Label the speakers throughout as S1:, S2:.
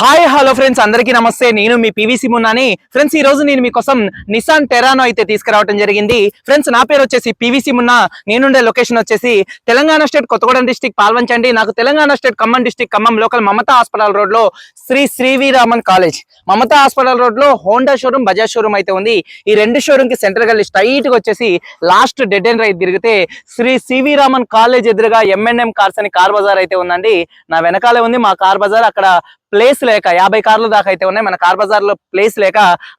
S1: Hi hello friends అందరికీ నమస్తే. నేను మీ పివిసి మున్నాని. ఫ్రెండ్స్ ఈ రోజు నేను మీకోసం నిసాన్ టెరానో అయితే తీసుకురావడం జరిగింది. ఫ్రెండ్స్ నా పేరు వచ్చేసి పివిసి మున్నా. నేనుండే లొకేషన్ వచ్చేసి తెలంగాణ స్టేట్ కొత్తగూడెం డిస్టిక్ పాల్వంచండి. నాకు Telangana state Khammam district Khammam local Mamata hospital రోడ్లో శ్రీ శ్రీవీరామన్ కాలేజ్. మమతా హాస్పిటల్ రోడ్లో హోండా షోరూమ్ బజాజ్ షోరూమ్ అయితే ఉంది. ఈ రెండు షోరూమ్కి సెంటర్గా స్ట్రైట్గా వచ్చేసి లాస్ట్ డెడ్ అండ్ రైట్ తిరిగితే శ్రీ సివిరామన్ కాలేజ్ ఎదురుగా ఎంఎన్ఎం కార్స్ అని కార్ బజార్ అయితే ఉందండి. నా వెనకాలే ఉంది మా కార్ బజార్. అక్కడ ప్లేస్ లేక యాభై కార్లు దాకా అయితే ఉన్నాయి. మన కార్ బజార్లో ప్లేస్ లేక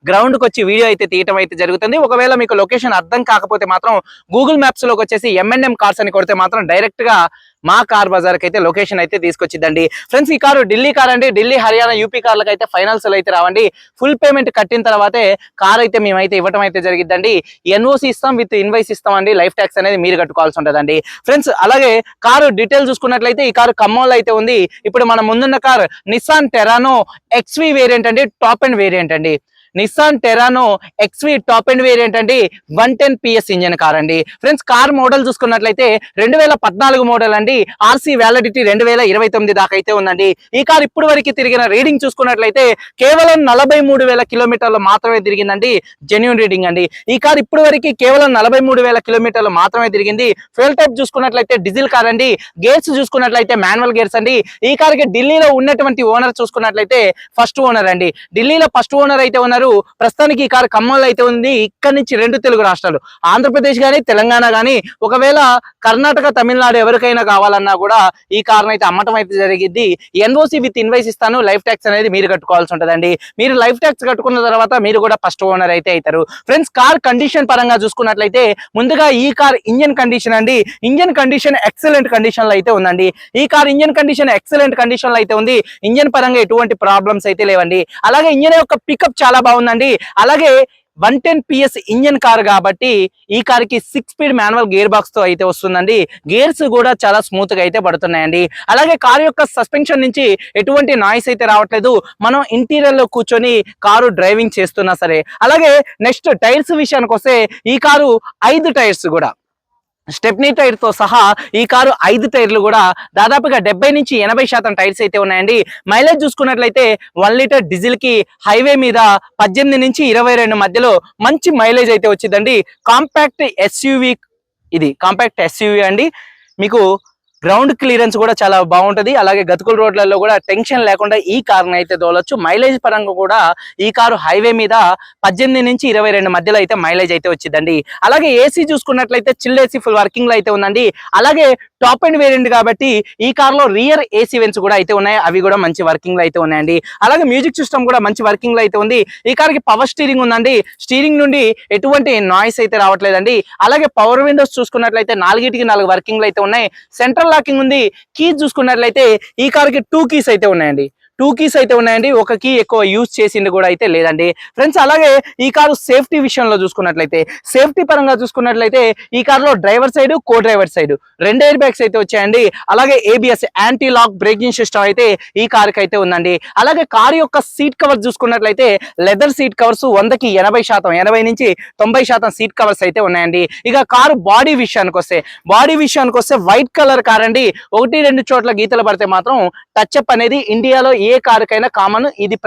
S1: గ్రౌండ్కి వచ్చి వీడియో అయితే తీయటం అయితే జరుగుతుంది. ఒకవేళ మీకు లొకేషన్ అర్థం కాకపోతే మాత్రం గూగుల్ మ్యాప్స్లోకి వచ్చేసి ఎంఎన్ఎం కార్స్ అని కొడితే మాత్రం డైరెక్ట్గా మా కార్ బజార్కి అయితే లొకేషన్ అయితే తీసుకొచ్చిద్దండి. ఫ్రెండ్స్ ఈ కారు ఢిల్లీ కార్ అండి. ఢిల్లీ హర్యానా యూపీ కార్లకు అయితే ఫైనాన్స్ అయితే రావండి. ఫుల్ పేమెంట్ కట్టిన తర్వాతే కార్ అయితే మేమైతే ఇవ్వటం అయితే జరిగిద్దండి. ఎన్ఓసి ఇస్తాం విత్ ఇన్వైస్ ఇస్తాం అండి లైఫ్ ట్యాక్స్ అనేది మీరు కట్టుకోవాల్సి ఉంటుందండి. ఫ్రెండ్స్ అలాగే కారు డీటెయిల్ చూసుకున్నట్లయితే ఈ కారు ఖమ్మంలో అయితే ఉంది. ఇప్పుడు మన ముందున్న car Nissan Terrano XV variant అండి టాప్ అండ్ వేరియంట్ అండి. Nissan Terrano XV top end variant అండి. One ten PS engine car అండి. ఫ్రెండ్స్ కార్ మోడల్ చూసుకున్నట్లయితే రెండు వేల పద్నాలుగు మోడల్ అండి. ఆర్సీ వ్యాలిడిటీ రెండు వేల ఇరవై తొమ్మిది దాకా అయితే ఉందండి. ఈ కార్ ఇప్పుడు వరకు తిరిగిన రీడింగ్ చూసుకున్నట్లయితే కేవలం నలభై మూడు వేల కిలోమీటర్లు మాత్రమే తిరిగిందండి. జెన్యున్ రీడింగ్ అండి. ఈ కార్ ఇప్పుడు వరకు కేవలం నలభై మూడు వేల కిలోమీటర్లు మాత్రమే తిరిగింది. ఫ్యూల్ టైప్ చూసుకున్నట్లయితే డీజిల్ కార్ అండి. గేర్స్ చూసుకున్నట్లయితే మాన్యువల్ గేర్స్ అండి. ఈ కార్కి ఢిల్లీలో ఉన్నటువంటి ఓనర్ చూసుకున్నట్లయితే ఫస్ట్ ఓనర్ అండి. ఢిల్లీలో ఫస్ట్ ఓనర్ అయితే ఉన్నారు. ప్రస్తుతానికి ఈ కార్ ఖమ్మంలో అయితే ఉంది. ఇక్కడ నుంచి రెండు తెలుగు రాష్ట్రాలు ఆంధ్రప్రదేశ్ కానీ తెలంగాణ కానీ ఒకవేళ కర్ణాటక తమిళనాడు ఎవరికైనా కావాలన్నా కూడా ఈ కార్ అయితే అమ్మటం అయితే జరిగింది. ఎన్ఓసి విత్ ఇన్వైస్ ఇస్తాను. లైఫ్ ట్యాక్స్ అనేది మీరు కట్టుకోవాల్సి ఉంటుందండి. మీరు లైఫ్ ట్యాక్స్ కట్టుకున్న తర్వాత మీరు కూడా ఫస్ట్ ఓనర్ అయితే అవుతారు. ఫ్రెండ్స్ కార్ కండిషన్ పరంగా చూసుకున్నట్లయితే ముందుగా ఈ కార్ ఇంజన్ కండిషన్ అండి. ఇంజన్ కండిషన్ ఎక్సలెంట్ కండిషన్లో అయితే ఉందండి. ఈ కార్ ఇంజన్ కండిషన్ ఎక్సలెంట్ కండిషన్లో అయితే ఉంది. ఇంజన్ పరంగా ఎటువంటి ప్రాబ్లమ్స్ అయితే లేవండి. అలాగే ఇంజన్ యొక్క పికప్ చాలా బాగుందండి. అలాగే one ten PS engine car కాబట్టి ఈ కార్కి సిక్స్ స్పీడ్ మాన్యువల్ గేర్ బాక్స్తో అయితే వస్తుందండి. గేర్స్ కూడా చాలా స్మూత్గా అయితే పడుతున్నాయండి. అలాగే కారు యొక్క సస్పెన్షన్ నుంచి ఎటువంటి నాయిస్ అయితే రావట్లేదు. మనం ఇంటీరియర్లో కూర్చొని కారు డ్రైవింగ్ చేస్తున్నా సరే. అలాగే నెక్స్ట్ టైర్స్ విషయానికి వస్తే ఈ కారు ఐదు టైర్స్ కూడా. స్టెప్నీ టైర్తో సహా ఈ కారు ఐదు టైర్లు కూడా దాదాపుగా డెబ్బై నుంచి ఎనభై శాతం టైర్స్ అయితే ఉన్నాయండి. మైలేజ్ చూసుకున్నట్లయితే వన్ లీటర్ డీజిల్కి హైవే మీద పద్దెనిమిది నుంచి ఇరవై రెండు మధ్యలో మంచి మైలేజ్ అయితే వచ్చిందండి. కాంపాక్ట్ ఎస్యూవి ఇది కాంపాక్ట్ ఎస్యూవి అండి. మీకు గ్రౌండ్ క్లియరెన్స్ కూడా చాలా బాగుంటది. అలాగే గతుకుల రోడ్లలో కూడా టెన్షన్ లేకుండా ఈ కార్ని అయితే తోలొచ్చు. మైలేజ్ పరంగా కూడా ఈ కారు హైవే మీద పద్దెనిమిది నుంచి ఇరవై రెండు మధ్యలో అయితే మైలేజ్ అయితే వచ్చిందండి. అలాగే ఏసీ చూసుకున్నట్లయితే చిల్ ఏసీ ఫుల్ వర్కింగ్లో అయితే ఉందండి. అలాగే టాప్ అండ్ వేరియంట్ కాబట్టి ఈ కార్లో రియర్ ఏసీ వెన్స్ కూడా అయితే ఉన్నాయి. అవి కూడా మంచి వర్కింగ్లో అయితే ఉన్నాయండి. అలాగే మ్యూజిక్ సిస్టమ్ కూడా మంచి వర్కింగ్లో అయితే ఉంది. ఈ కార్కి పవర్ స్టీరింగ్ ఉందండి. స్టీరింగ్ నుండి ఎటువంటి నాయిస్ అయితే రావట్లేదండి. అలాగే పవర్ విండోస్ చూసుకున్నట్లయితే నాలుగిటికి నాలుగు వర్కింగ్లో అయితే ఉన్నాయి. సెంట్రల్ లాకింగ్ ఉంది. కీస్ చూసుకున్నట్లయితే ఈ కార్కి టూ కీస్ అయితే ఉన్నాయండి. టూ కీస్ అయితే ఉన్నాయండి. ఒక కీ ఎక్కువ యూజ్ చేసింది కూడా అయితే లేదండి. ఫ్రెండ్స్ అలాగే ఈ కారు సేఫ్టీ విషయంలో చూసుకున్నట్లయితే సేఫ్టీ పరంగా చూసుకున్నట్లయితే ఈ కారులో driver side co driver side రెండు ఎయిర్ బ్యాగ్స్ అయితే వచ్చాయండి. అలాగే ABS anti lock braking system అయితే ఈ కారుకి అయితే ఉందండి. అలాగే కారు యొక్క సీట్ కవర్ చూసుకున్నట్లయితే లెదర్ సీట్ కవర్స్ వందకి ఎనభై శాతం ఎనభై నుంచి తొంభై శాతం సీట్ కవర్స్ అయితే ఉన్నాయండి. ఇక కారు బాడీ విషయానికి వస్తే బాడీ విషయానికి వస్తే వైట్ కలర్ కార్ అండి ఒకటి రెండు చోట్ల గీతలు పడితే మాత్రం టచ్ అప్ అనేది ఇండియాలో ఏ ఏ కారుకైనా కామన్ ఇది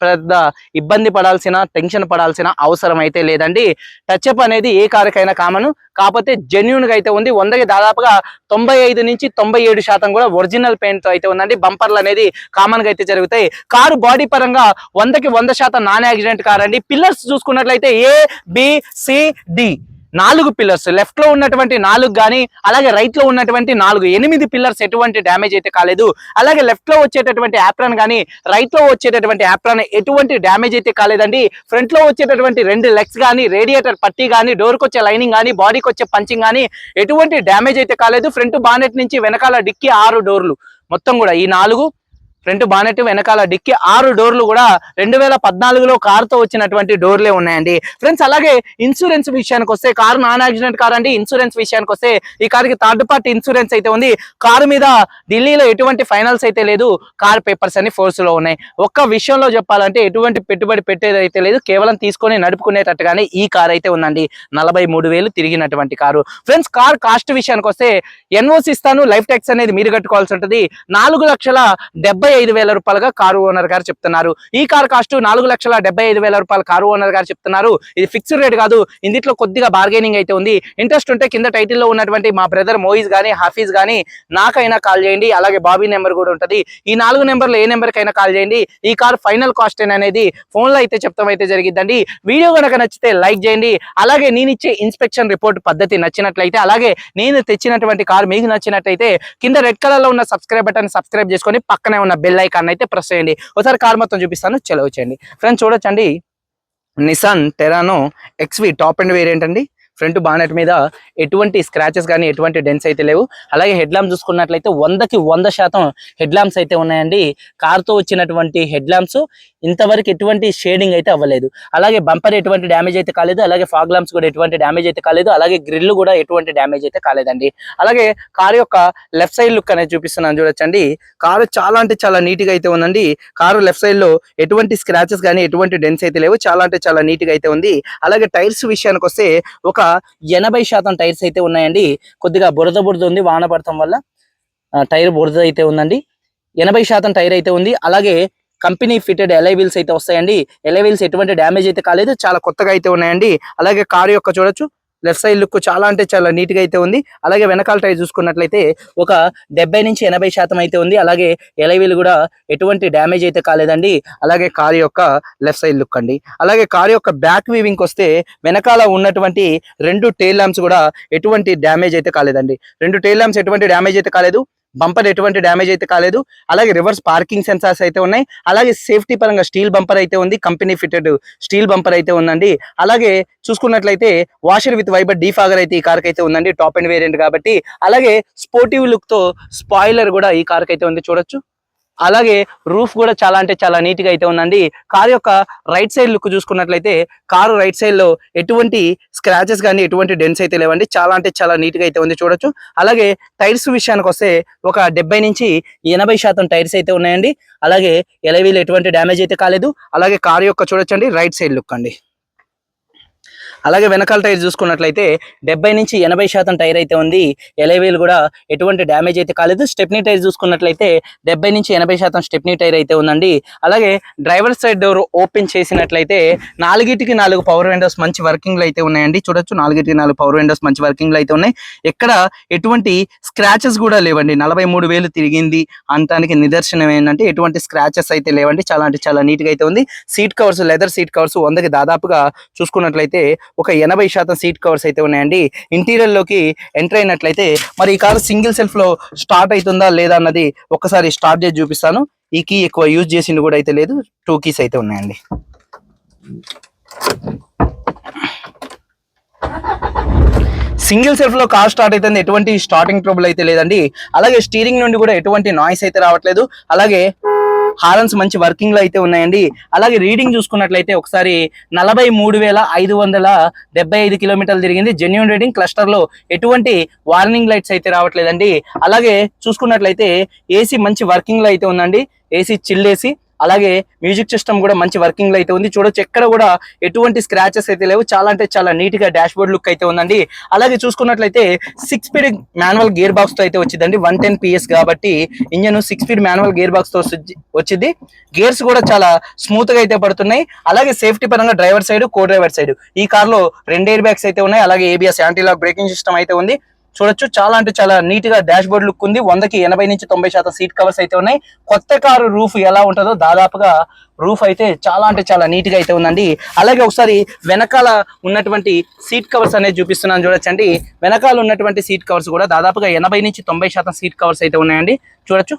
S1: పెద్ద ఇబ్బంది పడాల్సిన టెన్షన్ పడాల్సిన అవసరం అయితే లేదండి. టచ్ అప్ అనేది ఏ కారుకైనా కామన్ కాకపోతే జెన్యున్గా అయితే ఉంది. వందకి దాదాపుగా తొంభై ఐదు నుంచి తొంభై ఏడు శాతం కూడా ఒరిజినల్ పెయింట్ అయితే ఉందండి. బంపర్లు అనేది కామన్గా అయితే జరుగుతాయి. కారు బాడీ పరంగా వందకి వంద శాతం నాన్ యాక్సిడెంట్ కార్ అండి. పిల్లర్స్ చూసుకున్నట్లయితే ఏ బి సి డి నాలుగు పిల్లర్స్ లెఫ్ట్లో ఉన్నటువంటి నాలుగు కానీ అలాగే రైట్లో ఉన్నటువంటి నాలుగు ఎనిమిది పిల్లర్స్ ఎటువంటి డ్యామేజ్ అయితే కాలేదు. అలాగే లెఫ్ట్లో వచ్చేటటువంటి యాప్రాన్ కానీ రైట్లో వచ్చేటటువంటి యాప్రాన్ ఎటువంటి డ్యామేజ్ అయితే కాలేదండి. ఫ్రంట్లో వచ్చేటటువంటి రెండు లెగ్స్ కానీ రేడియేటర్ పట్టీ కానీ డోర్కి వచ్చే లైనింగ్ కానీ బాడీకి వచ్చే పంచింగ్ కానీ ఎటువంటి డ్యామేజ్ అయితే కాలేదు. ఫ్రంట్ బానెట్ నుంచి వెనకాల డిక్కి ఆరు డోర్లు మొత్తం కూడా ఈ నాలుగు. ఫ్రంట్ బానెట్ వెనకాల డిక్కి ఆరు డోర్లు కూడా రెండు వేల పద్నాలుగులో కారుతో వచ్చినటువంటి డోర్లే ఉన్నాయండి. ఫ్రెండ్స్ అలాగే ఇన్సూరెన్స్ విషయానికి వస్తే కారు నాన్ యాక్సిడెంట్ కార్ అండి. ఇన్సూరెన్స్ విషయానికి వస్తే ఈ కారుకి థర్డ్ పార్టీ ఇన్సూరెన్స్ అయితే ఉంది. కారు మీద ఢిల్లీలో ఎటువంటి ఫైనల్స్ అయితే లేదు. కార్ పేపర్స్ అన్ని ఫోర్స్లో ఉన్నాయి. ఒక్క విషయంలో చెప్పాలంటే ఎటువంటి పెట్టుబడి పెట్టేది అయితే లేదు. కేవలం తీసుకొని నడుపుకునేటట్టుగానే ఈ కార్ అయితే ఉందండి. నలభై మూడు వేలు తిరిగినటువంటి కారు. ఫ్రెండ్స్ కార్ కాస్ట్ విషయానికి వస్తే ఎన్ఓసి ఇస్తాను. లైఫ్ ట్యాక్స్ అనేది మీరు కట్టుకోవాల్సి ఉంటుంది. నాలుగు లక్షల డెబ్బై ఐదు వేల రూపాయలుగా కారు ఓనర్ గారు చెప్తున్నారు. ఈ కార్ కాస్ట్ నాలుగు లక్షల డెబ్బై ఐదు వేల రూపాయల కారు ఓనర్ గారు చెప్తున్నారు. ఇది ఫిక్స్డ్ రేట్ కాదు ఇందులో కొద్దిగా బార్గెనింగ్ అయితే ఉంది. ఇంట్రెస్ట్ ఉంటే కింద టైటిల్లో ఉన్నటువంటి మా బ్రదర్ మోయిజ్ గానీ హాఫీజ్ గానీ నాకైనా కాల్ చేయండి. అలాగే బాబీ నెంబర్ కూడా ఉంటది. ఈ నాలుగు నెంబర్లు ఏ నెంబర్ కైనా కాల్ చేయండి. ఈ కార్ ఫైనల్ కాస్ట్ అనేది ఫోన్లో అయితే చెప్తాం అయితే జరిగిద్దండి. వీడియో కనుక నచ్చితే లైక్ చేయండి. అలాగే నేను ఇచ్చే ఇన్స్పెక్షన్ రిపోర్ట్ పద్ధతి నచ్చినట్లయితే అలాగే నేను తెచ్చినటువంటి కార్ మీకు నచ్చినట్లయితే కింద రెడ్ కలర్లో ఉన్న సబ్స్క్రైబ్ బటన్ సబ్స్క్రైబ్ చేసుకొని పక్కనే ఉన్న బెల్ ఐకాన్ అయితే ప్రెస్ చేయండి. ఒకసారి కార్ మొత్తం చూపిస్తాను. చెలవు చేయండి. ఫ్రెండ్స్ చూడొచ్చండి. Nissan Terrano XV top end variant అండి. ఫ్రంట్ బానెట్ మీద ఎటువంటి స్క్రాచెస్ కానీ ఎటువంటి డెన్స్ అయితే లేవు. అలాగే హెడ్ ల్యాంప్ చూసుకున్నట్లయితే వందకి వంద శాతం హెడ్ ల్యాంప్స్ అయితే ఉన్నాయండి. కార్తో వచ్చినటువంటి హెడ్ ల్యాంప్స్ ఇంతవరకు ఎటువంటి షేడింగ్ అయితే అవ్వలేదు. అలాగే బంపర్ ఎటువంటి డ్యామేజ్ అయితే కాలేదు. అలాగే ఫాగ్ ల్యాంప్స్ కూడా ఎటువంటి డ్యామేజ్ అయితే కాలేదు. అలాగే గ్రిల్ కూడా ఎటువంటి డ్యామేజ్ అయితే కాలేదండి. అలాగే కార్ యొక్క లెఫ్ట్ సైడ్ లుక్ అనేది చూపిస్తున్నాను చూడొచ్చండి. కారు చాలా అంటే చాలా నీట్గా అయితే ఉందండి. కారు లెఫ్ట్ సైడ్లో ఎటువంటి స్క్రాచెస్ కానీ ఎటువంటి డెన్స్ అయితే లేవు. చాలా అంటే చాలా నీట్గా అయితే ఉంది. అలాగే టైర్స్ విషయానికి వస్తే ఒక ఎనభై శాతం టైర్స్ అయితే ఉన్నాయండి. కొద్దిగా బురద బురద ఉంది వాన పడటం వల్ల. ఆ, టైర్ బురద అయితే ఉందండి. ఎనభై శాతం టైర్ అయితే ఉంది. అలాగే కంపెనీ ఫిటెడ్ ఎలై వీల్స్ అయితే వస్తాయండి. ఎలై వీల్స్ ఎటువంటి డ్యామేజ్ అయితే కాలేదు. చాలా కొత్తగా అయితే ఉన్నాయండి. అలాగే కారు యొక్క చూడొచ్చు. లెఫ్ట్ సైడ్ లుక్ చాలా అంటే చాలా నీట్గా అయితే ఉంది. అలాగే వెనకాల టైర్ చూసుకున్నట్లయితే ఒక డెబ్బై నుంచి ఎనభై శాతం అయితే ఉంది. అలాగే ఎలవీలు కూడా ఎటువంటి డ్యామేజ్ అయితే కాలేదండి. అలాగే కారు యొక్క లెఫ్ట్ సైడ్ లుక్ అండి. అలాగే కారు యొక్క బ్యాక్ వీవింగ్ వస్తే వెనకాల ఉన్నటువంటి రెండు టైల్ ల్యాంప్స్ కూడా ఎటువంటి డ్యామేజ్ అయితే కాలేదండి. రెండు టైల్ ల్యాంప్స్ ఎటువంటి డ్యామేజ్ అయితే కాలేదు. బంపర్ ఎటువంటి డ్యామేజ్ అయితే కాలేదు. అలాగే రివర్స్ పార్కింగ్ సెన్సార్స్ అయితే ఉన్నాయి. అలాగే సేఫ్టీ పరంగా స్టీల్ బంపర్ అయితే ఉంది. కంపెనీ ఫిటెడ్ స్టీల్ బంపర్ అయితే ఉందండి. అలాగే చూసుకున్నట్లయితే వాషర్ విత్ వైబర్ డీఫాగర్ అయితే ఈ కార్కి అయితే ఉందండి. టాప్ అండ్ వేరియంట్ కాబట్టి. అలాగే స్పోర్టివ్ లుక్తో స్పాయిలర్ కూడా ఈ కార్కి అయితే ఉంది. చూడొచ్చు. అలాగే రూఫ్ కూడా చాలా అంటే చాలా నీట్గా అయితే ఉందండి. కారు యొక్క రైట్ సైడ్ లుక్ చూసుకున్నట్లయితే కారు రైట్ సైడ్లో ఎటువంటి స్క్రాచెస్ కానీ ఎటువంటి డెన్స్ అయితే లేవండి. చాలా అంటే చాలా నీట్గా అయితే ఉంది చూడొచ్చు. అలాగే టైర్స్ విషయానికి వస్తే ఒక డెబ్బై నుంచి ఎనభై శాతం టైర్స్ అయితే ఉన్నాయండి. అలాగే ఎలవీలు ఎటువంటి డ్యామేజ్ అయితే కాలేదు. అలాగే కారు యొక్క చూడొచ్చండి రైట్ సైడ్ లుక్ అండి. అలాగే వెనకాల టైర్ చూసుకున్నట్లయితే డెబ్బై నుంచి ఎనభై శాతం టైర్ అయితే ఉంది. ఎలవేలు కూడా ఎటువంటి డ్యామేజ్ అయితే కాలేదు. స్టెప్నీ టైర్ చూసుకున్నట్లయితే డెబ్బై నుంచి ఎనభై శాతం స్టెప్నీ టైర్ అయితే ఉందండి. అలాగే డ్రైవర్ సైడ్ డోర్ ఓపెన్ చేసినట్లయితే నాలుగిటికి నాలుగు పవర్ విండోస్ మంచి వర్కింగ్లో అయితే ఉన్నాయండి. చూడొచ్చు నాలుగిటికి నాలుగు పవర్ విండోస్ మంచి వర్కింగ్లో అయితే ఉన్నాయి. ఎక్కడ ఎటువంటి స్క్రాచెస్ కూడా లేవండి. నలభై మూడు వేలు తిరిగింది అంటానికి నిదర్శనం ఏంటంటే ఎటువంటి స్క్రాచెస్ అయితే లేవండి. చాలా అంటే చాలా నీట్గా అయితే ఉంది. Seat covers leather seat covers వందకి దాదాపుగా చూసుకున్నట్లయితే ఒక ఎనభై శాతం సీట్ కవర్స్ అయితే ఉన్నాయండి. ఇంటీరియర్లోకి ఎంటర్ అయినట్లయితే మరి ఈ కారు సింగిల్ సెల్ఫ్లో స్టార్ట్ అవుతుందా లేదా అన్నది ఒకసారి స్టార్ట్ చేసి చూపిస్తాను. ఈ కీ ఎక్కువ యూజ్ చేసింది కూడా అయితే లేదు. టూ కీస్ అయితే ఉన్నాయండి. సింగిల్ సెల్ఫ్లో కార్ స్టార్ట్ అయితే ఎటువంటి స్టార్టింగ్ ట్రబుల్ అయితే లేదండి. అలాగే స్టీరింగ్ నుండి కూడా ఎటువంటి నాయిస్ అయితే రావట్లేదు. అలాగే హారన్స్ మంచి వర్కింగ్లో అయితే ఉన్నాయండి. అలాగే రీడింగ్ చూసుకున్నట్లయితే ఒకసారి నలభై మూడు వేల ఐదు వందల డెబ్బై ఐదు కిలోమీటర్లు తిరిగింది. జెన్యున్ రీడింగ్ క్లస్టర్లో ఎటువంటి వార్నింగ్ లైట్స్ అయితే రావట్లేదండి. అలాగే చూసుకున్నట్లయితే ఏసీ మంచి వర్కింగ్లో అయితే ఉందండి. ఏసీ చిల్ ఏసీ అలాగే మ్యూజిక్ సిస్టమ్ కూడా మంచి వర్కింగ్లో అయితే ఉంది. చూడొచ్చు ఎక్కడ కూడా ఎటువంటి స్క్రాచెస్ అయితే లేవు. చాలా అంటే చాలా నీట్గా డాష్ బోర్డ్ లుక్ అయితే ఉందండి. అలాగే చూసుకున్నట్లయితే సిక్స్ స్పీడ్ మాన్యువల్ గేర్ బాక్స్తో అయితే వచ్చిందండి. వన్ టెన్ పిఎస్ కాబట్టి engine six speed manual gear బాక్స్తో వచ్చింది. గేర్స్ కూడా చాలా స్మూత్గా అయితే పడుతున్నాయి. అలాగే సేఫ్టీ పరంగా driver side co driver side ఈ కార్లో రెండు ఎయిర్ బ్యాగ్స్ అయితే ఉన్నాయి. అలాగే ABS anti lock braking system అయితే ఉంది. చూడొచ్చు. చాలా అంటే చాలా నీట్గా డాష్ బోర్డ్ లుక్ ఉంది. వందకి ఎనభై నుంచి తొంభై శాతం సీట్ కవర్స్ అయితే ఉన్నాయి. కొత్త కారు రూఫ్ ఎలా ఉంటుందో దాదాపుగా రూఫ్ అయితే చాలా అంటే చాలా నీట్గా అయితే ఉందండి. అలాగే ఒకసారి వెనకాల ఉన్నటువంటి సీట్ కవర్స్ అనేది చూపిస్తున్నాను చూడొచ్చండి. వెనకాల ఉన్నటువంటి సీట్ కవర్స్ కూడా దాదాపుగా ఎనభై నుంచి తొంభై శాతం సీట్ కవర్స్ అయితే ఉన్నాయండి. చూడొచ్చు.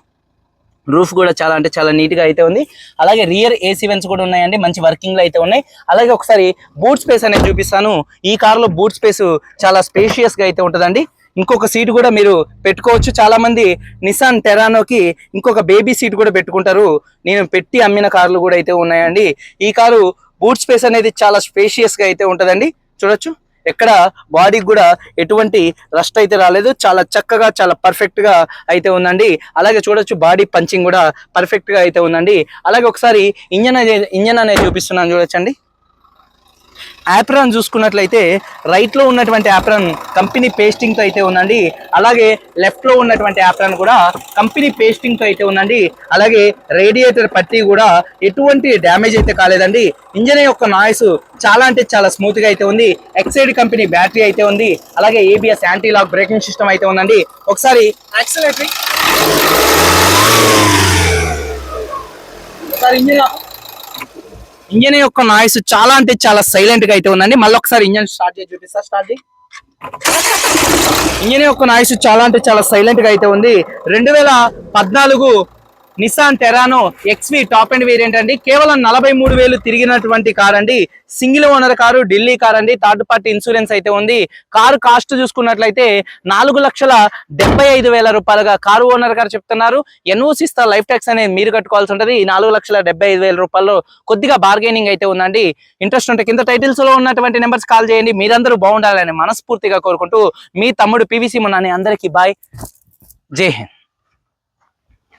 S1: రూఫ్ కూడా చాలా అంటే చాలా నీట్గా అయితే ఉంది. అలాగే రియర్ ఏసీ వెన్స్ కూడా ఉన్నాయండి. మంచి వర్కింగ్లో అయితే ఉన్నాయి. అలాగే ఒకసారి బూట్ స్పేస్ అనేది చూపిస్తాను. ఈ కారులో బూట్ స్పేస్ చాలా స్పేషియస్గా అయితే ఉంటుందండి. ఇంకొక సీట్ కూడా మీరు పెట్టుకోవచ్చు. చాలా మంది నిసాన్ టెరానోకి ఇంకొక బేబీ సీట్ కూడా పెట్టుకుంటారు. నేను పెట్టి అమ్మిన కార్లు కూడా అయితే ఉన్నాయండి. ఈ కారు బూట్ స్పేస్ అనేది చాలా స్పేషియస్గా అయితే ఉంటుందండి. చూడొచ్చు. ఎక్కడ బాడీకి కూడా ఎటువంటి రస్ట్ అయితే రాలేదు. చాలా చక్కగా చాలా పర్ఫెక్ట్గా అయితే ఉందండి. అలాగే చూడొచ్చు బాడీ పంచింగ్ కూడా పర్ఫెక్ట్గా అయితే ఉందండి. అలాగే ఒకసారి ఇంజన్ అనేది ఇంజన్ అనేది చూపిస్తున్నాను చూడొచ్చండి. యాప్రాన్ చూసుకున్నట్లయితే రైట్లో ఉన్నటువంటి యాప్రాన్ కంపెనీ పేస్టింగ్తో అయితే ఉందండి. అలాగే లెఫ్ట్లో ఉన్నటువంటి యాప్రాన్ కూడా కంపెనీ పేస్టింగ్తో అయితే ఉందండి. అలాగే రేడియేటర్ పట్టి కూడా ఎటువంటి డ్యామేజ్ అయితే కాలేదండి. ఇంజన్ యొక్క నాయిస్ చాలా అంటే చాలా స్మూత్గా అయితే ఉంది. ఎక్సైడ్ కంపెనీ బ్యాటరీ అయితే ఉంది. అలాగే ABS anti lock braking system అయితే ఉందండి. ఒకసారి యాక్సిలేటరీ ఒకసారి ఇంజన్ ఇంజన్ యొక్క నాయిస్ చాలా అంటే చాలా సైలెంట్గా అయితే ఉందండి. మళ్ళీ ఒకసారి ఇంజన్ స్టార్ట్ చేసి చూపిస్తా స్టార్ట్ చేయి. ఇంజన్ యొక్క నాయిస్ చాలా అంటే చాలా సైలెంట్గా అయితే ఉంది. రెండు వేల పద్నాలుగు Nissan Terrano XV top end variant అండి. కేవలం నలభై మూడు వేలు తిరిగినటువంటి కార్ అండి. Single owner car Delhi car అండి. థర్డ్ పార్టీ ఇన్సూరెన్స్ అయితే ఉంది. కారు కాస్ట్ చూసుకున్నట్లయితే నాలుగు లక్షల డెబ్బై ఐదు వేల రూపాయలుగా కారు ఓనర్ గారు చెప్తున్నారు. ఎన్ఓసి ఇస్తా లైఫ్ ట్యాక్స్ అనేది మీరు కట్టుకోవాల్సి ఉంటుంది. ఈ నాలుగు లక్షల డెబ్బై ఐదు వేల రూపాయల్లో కొద్దిగా బార్గెనింగ్ అయితే ఉందండి. ఇంట్రెస్ట్ ఉంటే కింద టైటిల్స్లో ఉన్నటువంటి నెంబర్స్ కాల్ చేయండి. మీరందరూ బాగుండాలని మనస్ఫూర్తిగా కోరుకుంటూ మీ తమ్ముడు పివిసి మున్నాని అందరికీ బాయ్ జై హింద్.